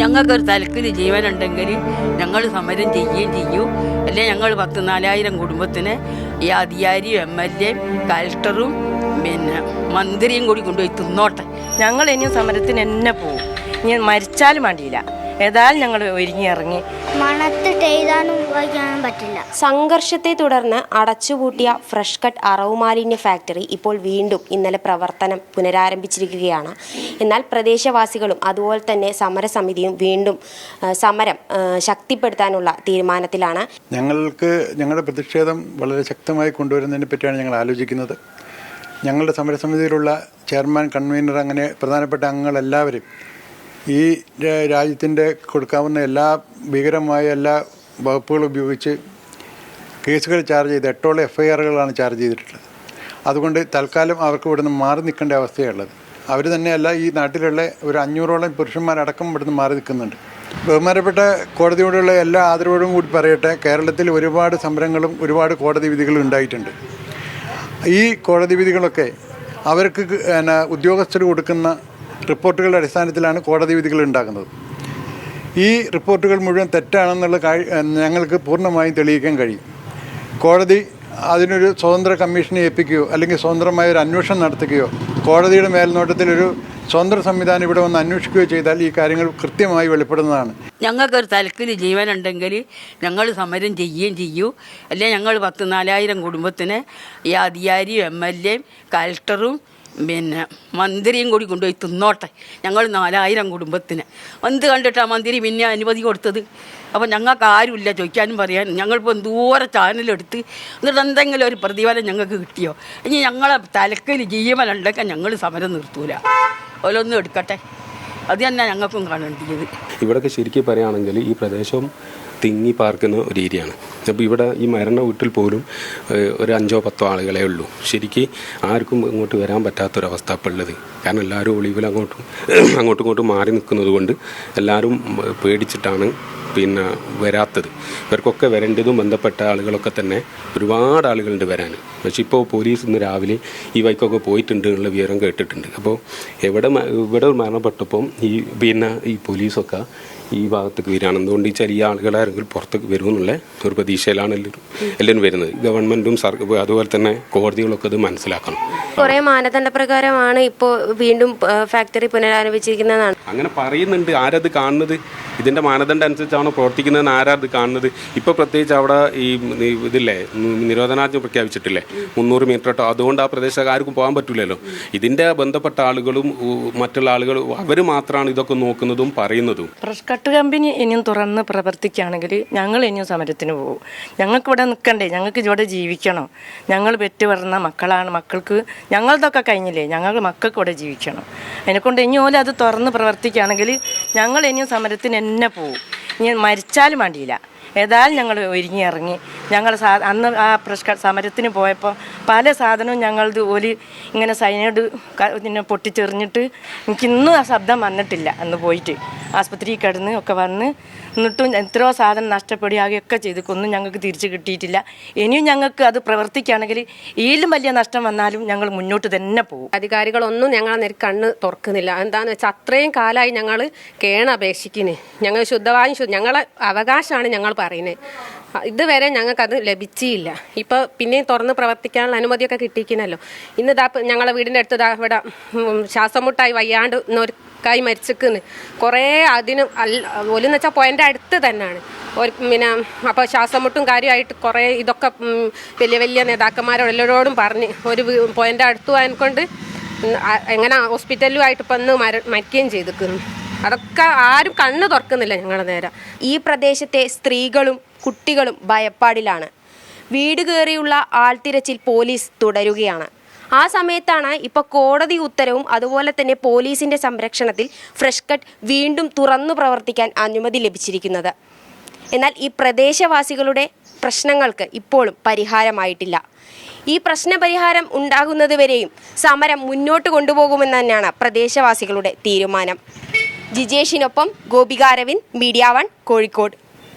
ഞങ്ങൾക്കൊരു തലക്കിന് ജീവനുണ്ടെങ്കിൽ ഞങ്ങൾ സമരം ചെയ്യുകയും ചെയ്യൂ. അല്ലെ ഞങ്ങൾ പത്ത് നാലായിരം കുടുംബത്തിന് ഈ അധികാരിയും എം എൽ എയും കലക്ടറും പിന്നെ മന്ത്രിയും കൂടി കൊണ്ടുപോയി തിന്നോട്ടെ. ഞങ്ങൾ ഇനിയും സമരത്തിന് എന്നെ പോകും ഇനി മരിച്ചാലും വേണ്ടിയില്ല. ഏതായാലും ഞങ്ങൾ ഒരുങ്ങി ഇറങ്ങി. മണത്തിട്ട് എഴുതാനും വായിക്കാനും പറ്റില്ല. സംഘർഷത്തെ തുടർന്ന് അടച്ചുപൂട്ടിയ ഫ്രഷ് കട്ട് അറവ് മാലിന്യ ഫാക്ടറി ഇപ്പോൾ വീണ്ടും ഇന്നലെ പ്രവർത്തനം പുനരാരംഭിച്ചിരിക്കുകയാണ്. എന്നാൽ പ്രദേശവാസികളും അതുപോലെ തന്നെ സമരസമിതിയും വീണ്ടും സമരം ശക്തിപ്പെടുത്താനുള്ള തീരുമാനത്തിലാണ്. ഞങ്ങൾക്ക് ഞങ്ങളുടെ പ്രതിഷേധം വളരെ ശക്തമായി കൊണ്ടുവരുന്നതിനെ പറ്റിയാണ് ഞങ്ങൾ ആലോചിക്കുന്നത്. ഞങ്ങളുടെ സമരസമിതിയിലുള്ള ചെയർമാൻ കൺവീനർ അങ്ങനെ പ്രധാനപ്പെട്ട അംഗങ്ങളെല്ലാവരും ഈ രാജ്യത്തിന്റെ കൊടുക്കാവുന്ന എല്ലാ ഭീകരമായ എല്ലാ വകുപ്പുകളും ഉപയോഗിച്ച് കേസുകൾ ചാർജ് ചെയ്ത് എട്ടോളം എഫ് ഐ ആറുകളാണ് ചാർജ് ചെയ്തിട്ടുള്ളത്. അതുകൊണ്ട് തൽക്കാലം അവർക്ക് ഇവിടുന്ന് മാറി നിൽക്കേണ്ട അവസ്ഥയുള്ളത് അവർ തന്നെയല്ല ഈ നാട്ടിലുള്ള ഒരു അഞ്ഞൂറോളം പുരുഷന്മാരടക്കം ഇവിടുന്ന് മാറി നിൽക്കുന്നുണ്ട്. ബഹുമാനപ്പെട്ട കോടതിയോടുള്ള എല്ലാ ആദരവോടും കൂടി പറയട്ടെ കേരളത്തിൽ ഒരുപാട് സമരങ്ങളും ഒരുപാട് കോടതി വിധികളും ഉണ്ടായിട്ടുണ്ട്. ഈ കോടതി വിധികളൊക്കെ അവർക്ക് ഉദ്യോഗസ്ഥർ കൊടുക്കുന്ന റിപ്പോർട്ടുകളുടെ അടിസ്ഥാനത്തിലാണ് കോടതി വിധികൾ ഉണ്ടാക്കുന്നത് ഈ റിപ്പോർട്ടുകൾ മുഴുവൻ തെറ്റാണെന്നുള്ള ഞങ്ങൾക്ക് പൂർണമായും തെളിയിക്കാൻ കഴിയും. കോടതി അതിനൊരു സ്വതന്ത്ര കമ്മീഷനെ ഏൽപ്പിക്കുകയോ അല്ലെങ്കിൽ സ്വതന്ത്രമായ ഒരു അന്വേഷണം നടത്തുകയോ കോടതിയുടെ മേൽനോട്ടത്തിൽ ഒരു സ്വതന്ത്ര സംവിധാനം ഇവിടെ വന്ന് അന്വേഷിക്കുകയോ ചെയ്താൽ ഈ കാര്യങ്ങൾ കൃത്യമായി വെളിപ്പെടുന്നതാണ്. ഞങ്ങൾക്കൊരു തലക്കിൽ ജീവനുണ്ടെങ്കിൽ ഞങ്ങൾ സമരം ചെയ്യുകയും ചെയ്യൂ. അല്ലെങ്കിൽ ഞങ്ങൾ പത്ത് നാലായിരം കുടുംബത്തിന് ഈ അധികാരിയും എം എൽ എയും കലക്ടറും പിന്നെ മന്ത്രിയും കൂടി കൊണ്ടുപോയി തിന്നോട്ടെ. ഞങ്ങൾ നാലായിരം കുടുംബത്തിന്. എന്ത് കണ്ടിട്ടാണ് മന്ത്രി പിന്നെ അനുമതി കൊടുത്തത്? അപ്പോൾ ഞങ്ങൾക്ക് ആരുമില്ല ചോദിക്കാനും പറയാൻ ഞങ്ങളിപ്പോൾ എന്തോരം ചാനലെടുത്ത് എന്നിട്ട് എന്തെങ്കിലും ഒരു പ്രതിഫലം ഞങ്ങൾക്ക് കിട്ടിയോ? ഇനി ഞങ്ങളെ തലക്കിൽ ജീവനുണ്ടെങ്കിൽ ഞങ്ങൾ സമരം നിർത്തൂല. ഓരോന്നും എടുക്കട്ടെ. അത് തന്നെ ഞങ്ങൾക്കും കാണേണ്ടിയത്. ഇവിടെയൊക്കെ ശരിക്കും പറയുകയാണെങ്കിൽ ഈ പ്രദേശം തിങ്ങി പാർക്കുന്ന ഒരു ഏരിയയാണ്. അപ്പോൾ ഇവിടെ ഈ മരണ വീട്ടിൽ പോലും ഒരു അഞ്ചോ പത്തോ ആളുകളെ ഉള്ളൂ. ശരിക്ക് ആർക്കും ഇങ്ങോട്ട് വരാൻ പറ്റാത്തൊരവസ്ഥ ഇപ്പോൾ ഉള്ളത്. കാരണം എല്ലാവരും ഒളിവിൽ അങ്ങോട്ടും അങ്ങോട്ടും ഇങ്ങോട്ടും മാറി നിൽക്കുന്നത് കൊണ്ട് എല്ലാവരും പേടിച്ചിട്ടാണ് പിന്നെ വരാത്തത്. ഇവർക്കൊക്കെ വരേണ്ടതും ബന്ധപ്പെട്ട ആളുകളൊക്കെ തന്നെ ഒരുപാട് ആളുകളുണ്ട് വരാൻ. പക്ഷെ ഇപ്പോൾ പോലീസ് ഇന്ന് രാവിലെ ഈ വൈക്കൊക്കെ പോയിട്ടുണ്ട് എന്നുള്ള വിവരം കേട്ടിട്ടുണ്ട്. അപ്പോൾ എവിടെ ഇവിടെ മരണപ്പെട്ടപ്പം ഈ പിന്നെ ഈ പോലീസൊക്കെ ഈ ഭാഗത്തേക്ക് വരികയാണ്. എന്തുകൊണ്ട് ഈ ചെറിയ ആരെങ്കിലും പുറത്തേക്ക് വരുമെന്നുള്ള? ഒരു പ്രതീക്ഷയിലാണ് എല്ലാവരും എല്ലാവരും വരുന്നത്. ഗവൺമെന്റും അതുപോലെ തന്നെ കോടതികളൊക്കെ അത് മനസ്സിലാക്കണം. കുറേ മാനദണ്ഡ പ്രകാരമാണ് ഇപ്പോൾ വീണ്ടും ഫാക്ടറി പുനരാരംഭിച്ചിരിക്കുന്നതാണ്. അങ്ങനെ പറയുന്നുണ്ട്. ആരത് കാണുന്നത്? ഇതിന്റെ മാനദണ്ഡം അനുസരിച്ചാണോ പ്രവർത്തിക്കുന്നതെന്ന് ആരാ അത് കാണുന്നത്? ഇപ്പോൾ പ്രത്യേകിച്ച് അവിടെ ഈ ഇതില്ലേ നിരോധനാജ്ഞ പ്രഖ്യാപിച്ചിട്ടില്ലേ? മുന്നൂറ് മീറ്റർ കേട്ടോ അതുകൊണ്ട് ആ പ്രദേശത്ത് ആർക്കും പോകാൻ പറ്റില്ലല്ലോ ഇതിന്റെ ബന്ധപ്പെട്ട ആളുകളും മറ്റുള്ള ആളുകളും അവർ മാത്രമാണ് ഇതൊക്കെ നോക്കുന്നതും പറയുന്നതും. ഫ്രഷ് കട്ട് കമ്പനി ഇനിയും തുറന്ന് പ്രവർത്തിക്കുകയാണെങ്കിൽ ഞങ്ങൾ ഇനിയും സമരത്തിന് പോകും. ഞങ്ങൾക്ക് ഇവിടെ നിൽക്കണ്ടേ? ഞങ്ങൾക്ക് ഇവിടെ ജീവിക്കണം. ഞങ്ങൾ പെറ്റ് പറഞ്ഞ മക്കളാണ്. മക്കൾക്ക് ഞങ്ങളതൊക്കെ കഴിഞ്ഞില്ലേ? ഞങ്ങൾ മക്കൾക്ക് ഇവിടെ ജീവിക്കണം. അതിനെക്കൊണ്ട് ഇനി ഓല അത് തുറന്ന് പ്രവർത്തിക്കുകയാണെങ്കിൽ ഞങ്ങൾ ഇനിയും സമരത്തിന് എന്നെ പോവും. ഇനി മരിച്ചാലും വേണ്ടിയില്ല. ഏതായാലും ഞങ്ങൾ ഒരുങ്ങി ഇറങ്ങി ഞങ്ങൾ സാ അന്ന് ആ പ്രഷ്ക സമരത്തിന് പോയപ്പോൾ പല സാധനവും ഞങ്ങളത് ഒലി ഇങ്ങനെ സൈനോട് പിന്നെ പൊട്ടിച്ചെറിഞ്ഞിട്ട് എനിക്കിന്നും ആ ശബ്ദം വന്നിട്ടില്ല. അന്ന് പോയിട്ട് ആസ്പത്രിയിൽ കിടന്ന് ഒക്കെ വന്ന് എന്നിട്ടും എത്രയോ സാധനം നഷ്ടപ്പെടുകയൊക്കെ ചെയ്തിക്കൊന്നും ഞങ്ങൾക്ക് തിരിച്ച് കിട്ടിയിട്ടില്ല. ഇനിയും ഞങ്ങൾക്ക് അത് പ്രവർത്തിക്കുകയാണെങ്കിൽ ഇതിലും വലിയ നഷ്ടം വന്നാലും ഞങ്ങൾ മുന്നോട്ട് തന്നെ പോകും. അധികാരികളൊന്നും ഞങ്ങളെ നേരെ കണ്ണ് തുറക്കുന്നില്ല. എന്താണെന്ന് വെച്ചാൽ അത്രയും കാലമായി ഞങ്ങൾ കേണ അപേക്ഷിക്കുന്നത് ഞങ്ങൾ ശുദ്ധവായും ശുദ്ധ ഞങ്ങളെ അവകാശമാണ് ഞങ്ങൾ പറയുന്നത് ഇതുവരെ ഞങ്ങൾക്കത് ലഭിച്ചില്ല ഇപ്പോൾ പിന്നെയും തുറന്ന് പ്രവർത്തിക്കാനുള്ള അനുമതിയൊക്കെ കിട്ടിയിരിക്കണല്ലോ. ഇന്ന് ഇതാ ഞങ്ങളെ വീടിന്റെ അടുത്ത് ഇതാ ഇവിടെ ശ്വാസം മുട്ടായി വയ്യാണ്ട് ഒരു കൈ മരിച്ചിക്കുന്നു കുറേ അതിന് അല്ല ഒലെന്ന് വെച്ചാൽ പോയിന്റെ അടുത്ത് തന്നെയാണ് ഒരു പിന്നെ അപ്പോൾ ശ്വാസം മുട്ടും കാര്യമായിട്ട് കുറേ ഇതൊക്കെ വലിയ വലിയ നേതാക്കന്മാരോട് എല്ലാവരോടും പറഞ്ഞ് ഒരു പോയിന്റെ അടുത്ത് ആയതുകൊണ്ട് എങ്ങനെ ഹോസ്പിറ്റലുമായിട്ട് ഇപ്പം ഇന്ന് മര മരിക്കുകയും ചെയ്തിരിക്കുന്നു. അതൊക്കെ ആരും കണ്ണ് തുറക്കുന്നില്ല ഞങ്ങളുടെ നേരെ. ഈ പ്രദേശത്തെ സ്ത്രീകളും കുട്ടികളും ഭയപ്പാടിലാണ്. വീട് കയറിയുള്ള ആൾത്തിരച്ചിൽ പോലീസ് തുടരുകയാണ്. ആ സമയത്താണ് ഇപ്പൊ കോടതി ഉത്തരവും അതുപോലെ തന്നെ പോലീസിന്റെ സംരക്ഷണത്തിൽ ഫ്രഷ് കട്ട് വീണ്ടും തുറന്നു പ്രവർത്തിക്കാൻ അനുമതി ലഭിച്ചിരിക്കുന്നത്. എന്നാൽ ഈ പ്രദേശവാസികളുടെ പ്രശ്നങ്ങൾക്ക് ഇപ്പോഴും പരിഹാരമായിട്ടില്ല. ഈ പ്രശ്നപരിഹാരം ഉണ്ടാകുന്നതുവരെയും സമരം മുന്നോട്ട് കൊണ്ടുപോകുമെന്ന് തന്നെയാണ് പ്രദേശവാസികളുടെ തീരുമാനം. ജിജേഷിനൊപ്പം ഗോപിക മീഡിയ വൺ കോഴിക്കോട്.